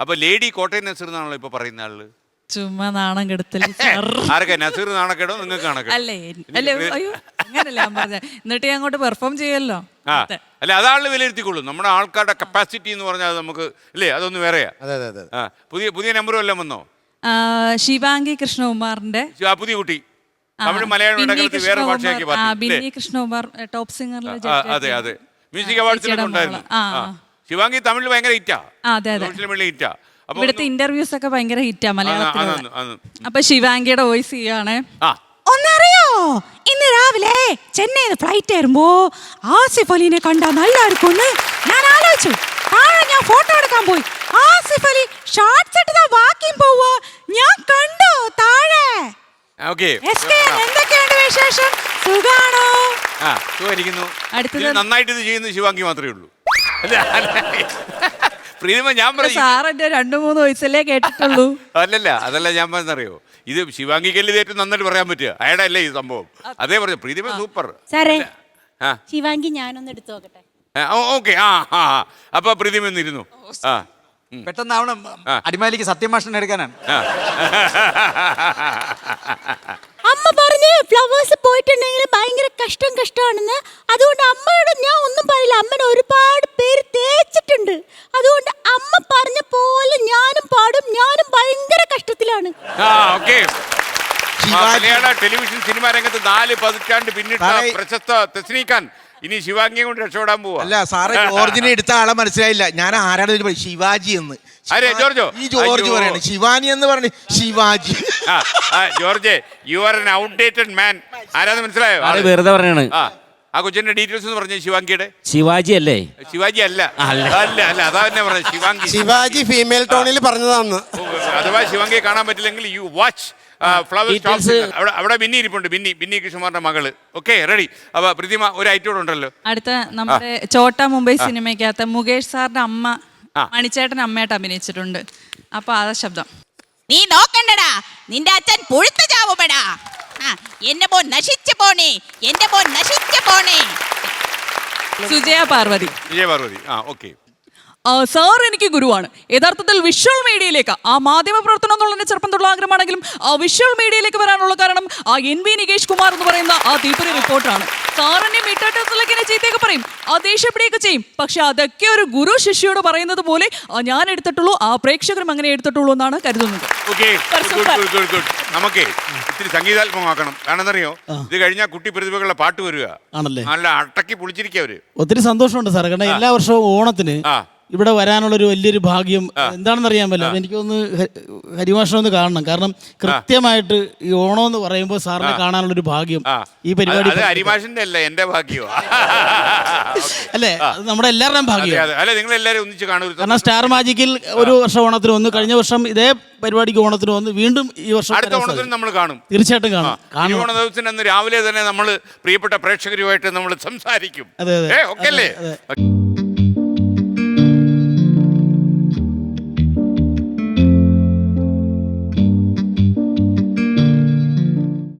അപ്പൊ ലേഡി കോട്ടയം നസീർ എന്നാണല്ലോ ഇപ്പൊ പറയുന്ന ആൾ? ചുമ്മാ നാണം കെടുത്തൽ സാർ. ആരൊക്കെ? നസീർ നാണക്കേടോ? നിങ്ങൾക്ക് നാണക്കേടോ? അല്ലേ അല്ലേ അയ്യോ അങ്ങനല്ല ഞാൻ പറഞ്ഞ. എന്നിട്ട് ഞാൻ അങ്ങോട്ട് പെർഫോം ചെയ്യല്ലോ. ആ അല്ല വിലയിരുത്തിക്കൊള്ളു വിലയിരുത്തിക്കൊള്ളും. നമ്മുടെ ആൾക്കാരുടെ കപ്പാസിറ്റി എന്ന് പറഞ്ഞാൽ അത് നമുക്ക് ഇല്ലേ അതൊന്ന് വേറെയാ. അതെ അതെ അതെ. ആ പുതിയ പുതിയ നമ്പറും എല്ലാം വന്നോ? ആ, ശിവാംഗി കൃഷ്ണകുമാറിന്റെ ആ പുതിയ കുട്ടി. തമിഴ് മലയാളം ബിന്നി വേറെ കൃഷ്ണകുമാർ- ഭാഷയാക്കി ആ, മാറ്റി ബിന്നി ഇല്ലേ? കൃഷ്ണകുമാർ ടോപ്പ് ആ, അതെ അതെ. മ്യൂസിക് അവാർഡ്സിലൊക്കെ ചേച്ചിയുടെ ഉണ്ടായിരുന്നു. മോൾ. ആ, ആ. ശിവാംഗി തമിഴിൽ ഭയങ്കര ഹിറ്റാ. ആ, അതെ, അതെ. സോഷ്യൽ മീഡിയ ഹിറ്റാ. അപ്പൊ ഇവിടുത്തെ ഇന്റർവ്യൂസ് ഒക്കെ ഭയങ്കര ഹിറ്റാ മലയാളത്തിൽ അപ്പൊ ശിവാംഗിയുടെ വോയിസ് ചെയ്യാണ് ആ. ഒന്നറിയോ? ഇന്ന് രാവിലെ ചെന്നൈയിൽ ഫ്ലൈറ്റ് കയറുമ്പോ ആസിഫ് അലിനെ കണ്ടാ നല്ലായിരിക്കുമെന്ന് ഞാൻ ആലോചിച്ചു. താഴെ ഞാൻ ഫോട്ടോ എടുക്കാൻ പോയി. ആസിഫ് അലി ഷോർട്സ് ഇട്ടതാ വാക്കിയും പോവാ ഞാൻ കണ്ടു താഴെ. ഓക്കേ. എന്തൊക്കെയുണ്ട് വിശേഷം? സുഖാണോ? ആ സുഖമായിരിക്കുന്നു. നന്നായിട്ട് ഇത് ചെയ്യുന്നത് ശിവാംഗി മാത്രമേ ഉള്ളൂ. പ്രീതിമ ഞാൻ പറയും സാറിന്റെ രണ്ടു മൂന്ന് വയസ്സല്ലേ കേട്ടിട്ടുള്ളൂ. അല്ലല്ല അതല്ല ഞാൻ പറഞ്ഞറിയോ ഇത് ശിവാംഗി ഇത് തേറ്റ് നന്നായിട്ട് പറയാൻ പറ്റുക. അയാടെ അല്ലേ ഈ സംഭവം? അതേ പറഞ്ഞു പ്രീതിമ സൂപ്പർ. സാറേ ആ. ശിവാങ്കി ഞാനൊന്ന് എടുത്തു നോക്കട്ടെ? ഓക്കെ ആ ആ. അപ്പൊ പ്രീതിമ ഒന്നിരുന്നു ആ. പെട്ടെന്നാവണം. അടിമാലിക്ക് സത്യമാഷൻ എടുക്കാനാണ്. അമ്മ പറഞ്ഞു ഫ്ലവേഴ്സ് പോയിട്ടുണ്ടെങ്കിൽ ഭയങ്കര കഷ്ടം കഷ്ടമാണെന്ന്. അതുകൊണ്ട് അമ്മയോട് ഞാൻ ഒന്നും പറയില്ല. അമ്മനെ ഒരുപാട് പേര് തേച്ചിട്ടുണ്ട് അതുകൊണ്ട് അമ്മ പറഞ്ഞ പോലെ ഞാനും പാടും. ഞാനും ഭയങ്കര കഷ്ടത്തിലാണ്. മലയാള ടെലിവിഷൻ സിനിമാ രംഗത്ത് നാല് പതിറ്റാണ്ട് പിന്നിട്ട പ്രശസ്ത തെസ്നീക്കാൻ ഇനി ശിവാംഗിയെ കൊണ്ട് രക്ഷപ്പെടാൻ പോവാ. അല്ല സാറെ ജോർജിനെ എടുത്ത ആളെ മനസ്സിലായില്ല. ഞാൻ ആരാണ് ശിവാജി എന്ന്. ആരെ, ജോർജോ? ഈ ജോർജ്. പറയാണ്. ശിവാനി എന്ന് പറഞ്ഞു Shivaji. George you are an outdated man ആരാന്ന് മനസ്സിലായോ? വെറുതെ പറയാണ്. ആ കൊച്ചിന്റെ ഡീറ്റെയിൽസ് എന്ന് പറഞ്ഞ ശിവാങ്കിയുടെ? ശിവാജി അല്ലേ? ശിവാജി അല്ല. അല്ല. അല്ല അല്ല അതാ തന്നെ പറഞ്ഞത് ശിവാംഗി ശിവാജി ഫീമെയിൽ ടോണിൽ പറഞ്ഞതാന്ന് അഥവാ ശിവാങ്കിയെ കാണാൻ പറ്റില്ലെങ്കിൽ യു വാച്ച് ഫ്ലവർ Details- അവിടെ അവിടെ ബിന്നി ഇരിപ്പുണ്ട് ബിന്നി ബിന്നി കൃഷ്ണമാരുടെ മകൾ. ഓക്കെ റെഡി അപ്പൊ പ്രതിമ ഒരു ഐറ്റോട് ഉണ്ടല്ലോ. അടുത്ത നമ്മുടെ ചോട്ട മുംബൈ സിനിമയ്ക്കകത്ത് മുകേഷ് സാറിന്റെ അമ്മ. മണിച്ചേട്ടൻ അമ്മയായിട്ട് അഭിനയിച്ചിട്ടുണ്ട്. അപ്പൊ ആ ശബ്ദം. നീ നോക്കണ്ടടാ. നിന്റെ അച്ഛൻ പുഴുത്തു ചാവുമടാ. എന്റെ മോൻ നശിച്ചു പോണേ എന്റെ മോൻ നശിച്ചു പോണേ. സുജയ പാർവതി. വിജയപാർവതി ആ ഓക്കെ. സാർ എനിക്ക് ഗുരുവാണ്. യഥാർത്ഥത്തിൽ വിഷ്വൽ മീഡിയയിലേക്ക് ആ മാധ്യമ പ്രവർത്തനം എന്നുള്ള ചെറുപ്പം തൊള്ള ആഗ്രഹമാണെങ്കിലും ആ വിഷ്വൽ മീഡിയയിലേക്ക് വരാനുള്ള കാരണം ആ എൻ വി നികേഷ് കുമാർ എന്ന് പറയുന്ന ആ തീപ്പൊരി റിപ്പോർട്ടറാണ് സാറിനെ മിട്ടാട്ടത്തിലേക്ക് ചീത്തയൊക്കെ പറയും. ആ ദേഷ്യപ്പെടുകയൊക്കെ ചെയ്യും. പക്ഷെ അതൊക്കെ ഒരു ഗുരു ശിഷ്യോട് പറയുന്നത് പോലെ ഞാൻ എടുത്തിട്ടുള്ളൂ ആ പ്രേക്ഷകരും അങ്ങനെ എടുത്തിട്ടുള്ളൂ എന്നാണ് കരുതുന്നത്. നമുക്കേ ഇത്തിരി സംഗീതാത്മകമാക്കണം. കാരണം എന്നറിയോ ഇത് കഴിഞ്ഞാൽ കുട്ടി പ്രതിഭകളുടെ പാട്ട് വരിക. ആണല്ലേ? നല്ല അട്ടക്കി പൊളിച്ചിരിക്കുക അവർ. ഒത്തിരി സന്തോഷമുണ്ട് സാർ കാരണം എല്ലാ വർഷവും ഓണത്തിന് ആ. ഇവിടെ വരാനുള്ളൊരു വലിയൊരു ഭാഗ്യം എന്താണെന്ന് അറിയാൻ പറ്റില്ല എനിക്കൊന്ന് ഹരിമാഷം ഒന്ന് കാണണം. കാരണം കൃത്യമായിട്ട് ഈ ഓണം എന്ന് പറയുമ്പോൾ സാറിനെ കാണാനുള്ളൊരു ഭാഗ്യം ഈ പരിപാടി ഹരിമാഷന്റെ അല്ല എന്റെ ഭാഗ്യമാ അല്ലേ? അത് നമ്മുടെ എല്ലാവരുടെയും ഭാഗ്യം അല്ല നിങ്ങൾ ഒന്നിച്ച് കാരണം സ്റ്റാർ മാജിക്കിൽ ഒരു വർഷം ഓണത്തിന് വന്നു. കഴിഞ്ഞ വർഷം ഇതേ പരിപാടിക്ക് ഓണത്തിന് വന്ന് വീണ്ടും ഈ വർഷം അടുത്ത ഓണത്തിന് നമ്മൾ കാണും. തീർച്ചയായിട്ടും കാണും. കാണും. ഓണ ദിവസത്തിന് അന്ന് രാവിലെ തന്നെ നമ്മൾ പ്രിയപ്പെട്ട പ്രേക്ഷകരുമായിട്ട് നമ്മൾ സംസാരിക്കും. അതെ, അതെ. ഓക്കെ അല്ലേ?